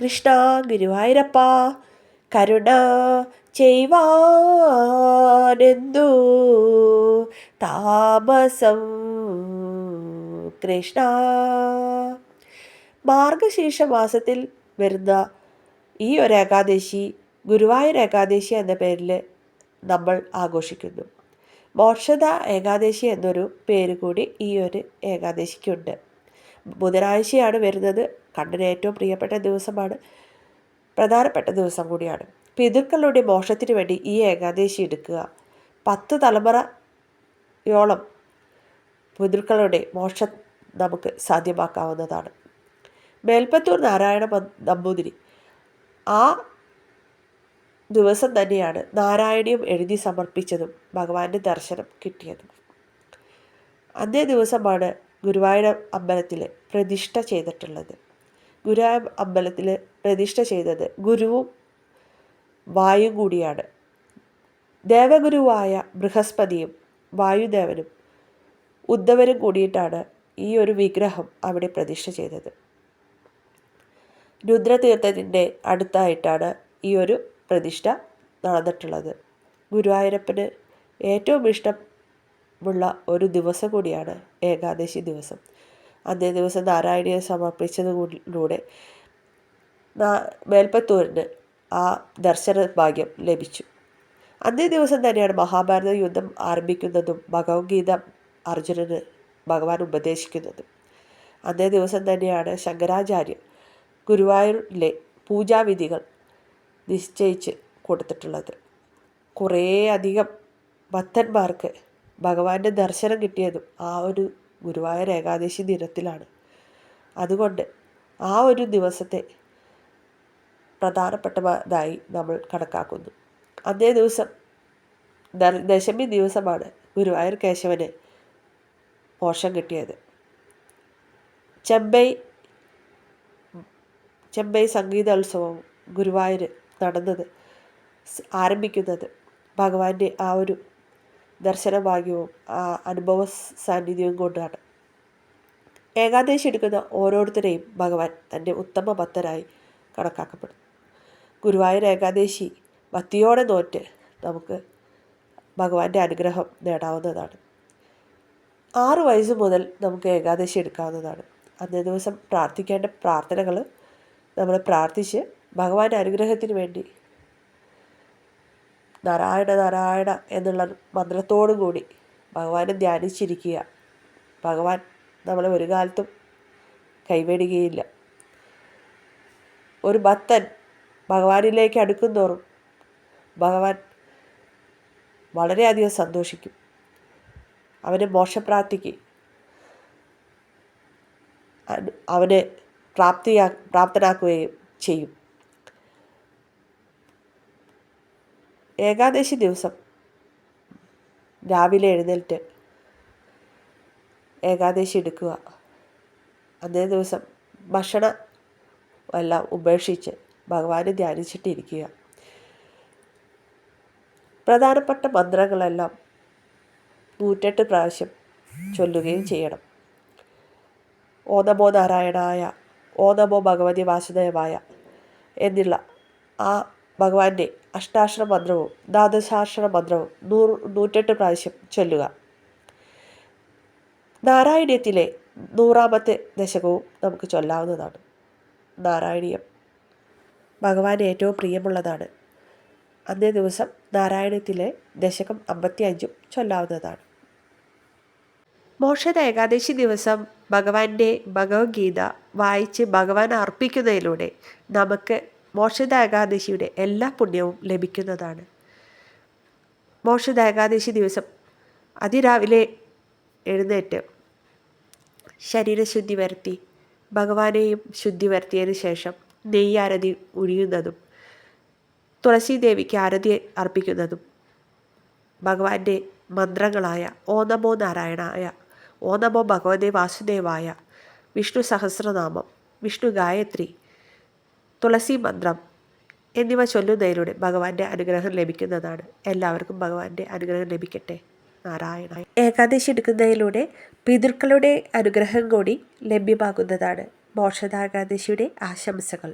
കൃഷ്ണ ഗുരുവായൂരപ്പ കരുണ ചെയ്വാനെന്തു? താമസം കൃഷ്ണ. മാർഗശീർഷ മാസത്തിൽ വരുന്ന ഈ ഒരു ഏകാദശി ഗുരുവായൂർ ഏകാദശി എന്ന പേരിൽ നമ്മൾ ആഘോഷിക്കുന്നു. മോക്ഷത ഏകാദശി എന്നൊരു പേര് കൂടി ഈ ഒരു ഏകാദശിക്കുണ്ട്. ബുധനാഴ്ചയാണ് വരുന്നത്. കണ്ണിന് ഏറ്റവും പ്രിയപ്പെട്ട ദിവസമാണ് പ്രധാനപ്പെട്ട ദിവസം കൂടിയാണ്. പിതൃക്കളുടെ മോഷത്തിന് വേണ്ടി ഈ ഏകാദശി എടുക്കുക. പത്ത് തലമുറയോളം പിതൃക്കളുടെ മോക്ഷം നമുക്ക് സാധ്യമാക്കാവുന്നതാണ്. മേൽപ്പത്തൂർ നാരായണ നമ്പൂതിരി. ആ ദിവസം തന്നെയാണ് നാരായണീയം എഴുതി സമർപ്പിച്ചതും ഭഗവാന്റെ ദർശനം കിട്ടിയതും. അന്നേ ദിവസമാണ് ഗുരുവായൂർ അമ്പലത്തിൽ പ്രതിഷ്ഠ ചെയ്തിട്ടുള്ളത്. ഗുരുവായൂർ അമ്പലത്തിൽ പ്രതിഷ്ഠ ചെയ്തത് ഗുരുവും വായും കൂടിയാണ്. ദേവഗുരുവായ ബൃഹസ്പതിയും വായുദേവനും ഉദ്ധവരും കൂടിയിട്ടാണ് ഈ ഒരു വിഗ്രഹം അവിടെ പ്രതിഷ്ഠ ചെയ്തത്. രുദ്രതീർത്ഥത്തിന്റെ അടുത്തായിട്ടാണ് ഈ ഒരു പ്രതിഷ്ഠ നടന്നിട്ടുള്ളത്. ഗുരുവായൂരപ്പന് ഏറ്റവും ഇഷ്ടമുള്ള ഒരു ദിവസം കൂടിയാണ് ഏകാദശി ദിവസം. അന്നേ ദിവസം നാരായണീയ സമർപ്പിച്ചതിലൂടെ മേൽപ്പത്തൂരിന് ആ ദർശന ഭാഗ്യം ലഭിച്ചു. അന്നേ ദിവസം തന്നെയാണ് മഹാഭാരത യുദ്ധം ആരംഭിക്കുന്നതും ഭഗവത്ഗീത അർജുനന് ഭഗവാൻ ഉപദേശിക്കുന്നതും. അന്നേ ദിവസം തന്നെയാണ് ശങ്കരാചാര്യ ഗുരുവായൂരിലെ പൂജാവിധികൾ നിശ്ചയിച്ച് കൊടുത്തിട്ടുള്ളത്. കുറേ അധികം ഭക്തന്മാർക്ക് ഭഗവാന്റെ ദർശനം കിട്ടിയതും ആ ഒരു ഗുരുവായൂർ ഏകാദശി ദിനത്തിലാണ്. അതുകൊണ്ട് ആ ഒരു ദിവസത്തെ പ്രധാനപ്പെട്ടതായി നമ്മൾ കണക്കാക്കുന്നു. അന്നേ ദിവസം ദശമി ദിവസമാണ് ഗുരുവായൂർ കേശവന് മോശം കിട്ടിയത്. ചെമ്പൈ ചെമ്പൈ സംഗീതോത്സവം ഗുരുവായൂർ നടന്നത് ആരംഭിക്കുന്നത് ഭഗവാന്റെ ആ ഒരു ദർശനഭാഗ്യവും ആ അനുഭവ സാന്നിധ്യവും കൊണ്ടാണ്. ഏകാദശി എടുക്കുന്ന ഓരോരുത്തരെയും ഭഗവാൻ തന്റെ ഉത്തമ ഭക്തരായി കണക്കാക്കപ്പെടുന്നു. ഗുരുവായൂർ ഏകാദശി ഭക്തിയോടെ നോറ്റ് നമുക്ക് ഭഗവാന്റെ അനുഗ്രഹം നേടാവുന്നതാണ്. ആറ് വയസ്സ് മുതൽ നമുക്ക് ഏകാദശി എടുക്കാവുന്നതാണ്. അന്നേ ദിവസം പ്രാർത്ഥിക്കേണ്ട പ്രാർത്ഥനകൾ നമ്മൾ പ്രാർത്ഥിച്ച് ഭഗവാന്റെ അനുഗ്രഹത്തിന് വേണ്ടി നാരായണ നാരായണ എന്നുള്ള മന്ത്രത്തോടു കൂടി ഭഗവാനെ ധ്യാനിച്ചിരിക്കുക. ഭഗവാൻ നമ്മളെ ഒരു കാലത്തും കൈവേടുകയില്ല. ഒരു ഭക്തൻ ഭഗവാനിലേക്ക് അടുക്കുന്തോറും ഭഗവാൻ വളരെയധികം സന്തോഷിക്കും. അവനെ മോക്ഷപ്രാപ്തിക്ക് അവനെ പ്രാപ്തിയാ പ്രാപ്തനാക്കുകയും ചെയ്യും. ഏകാദശി ദിവസം. രാവിലെ എഴുന്നേറ്റ് ഏകാദശി എടുക്കുക. അന്നേ ദിവസം ഭക്ഷണം എല്ലാം ഉപേക്ഷിച്ച് ഭഗവാനെ ധ്യാനിച്ചിട്ടിരിക്കുക. പ്രധാനപ്പെട്ട മന്ത്രങ്ങളെല്ലാം നൂറ്റെട്ട് പ്രാവശ്യം ചൊല്ലുകയും ചെയ്യണം. ഓ നമോ നാരായണായ ഓ നമോ ഭഗവതി വാസുദേവായ എന്നുള്ള ആ ഭഗവാന്റെ അഷ്ടാക്ഷര മന്ത്രവും ദ്വാദശാക്ഷര മന്ത്രവും നൂറ് നൂറ്റെട്ട് പ്രാവശ്യം ചൊല്ലുക. നാരായണീയത്തിലെ നൂറാമത്തെ ദശകവും നമുക്ക് ചൊല്ലാവുന്നതാണ്. നാരായണീയം. ഭഗവാന് ഏറ്റവും പ്രിയമുള്ളതാണ്. അന്നേ ദിവസം നാരായണത്തിലെ ദശകം അമ്പത്തി അഞ്ചും ചൊല്ലാവുന്നതാണ്. മോക്ഷത ഏകാദശി ദിവസം ഭഗവാന്റെ ഭഗവത്ഗീത വായിച്ച് ഭഗവാൻ അർപ്പിക്കുന്നതിലൂടെ നമുക്ക് മോക്ഷത ഏകാദശിയുടെ എല്ലാ പുണ്യവും ലഭിക്കുന്നതാണ്. മോക്ഷത ഏകാദശി ദിവസം അതിരാവിലെ എഴുന്നേറ്റ് ശരീരശുദ്ധി വരുത്തി ഭഗവാനെയും ശുദ്ധി വരുത്തിയതിന് ശേഷം നെയ്യാരതി ഒഴിയുന്നതും തുളസി ദേവിക്ക് ആരതി അർപ്പിക്കുന്നതും ഭഗവാന്റെ മന്ത്രങ്ങളായ ഓ നമോ നാരായണായ ഓ നമോ ഭഗവതേ വാസുദേവായ വിഷ്ണു സഹസ്രനാമം വിഷ്ണു ഗായത്രി തുളസി മന്ത്രം എന്നിവ ചൊല്ലുന്നതിലൂടെ ഭഗവാന്റെ അനുഗ്രഹം ലഭിക്കുന്നതാണ്. എല്ലാവർക്കും ഭഗവാന്റെ അനുഗ്രഹം ലഭിക്കട്ടെ. നാരായണ. ഏകാദശി എടുക്കുന്നതിലൂടെ പിതൃക്കളുടെ അനുഗ്രഹം കൂടി ലഭ്യമാകുന്നതാണ് മോക്ഷദാകാദശിയുടെ ആശംസകൾ.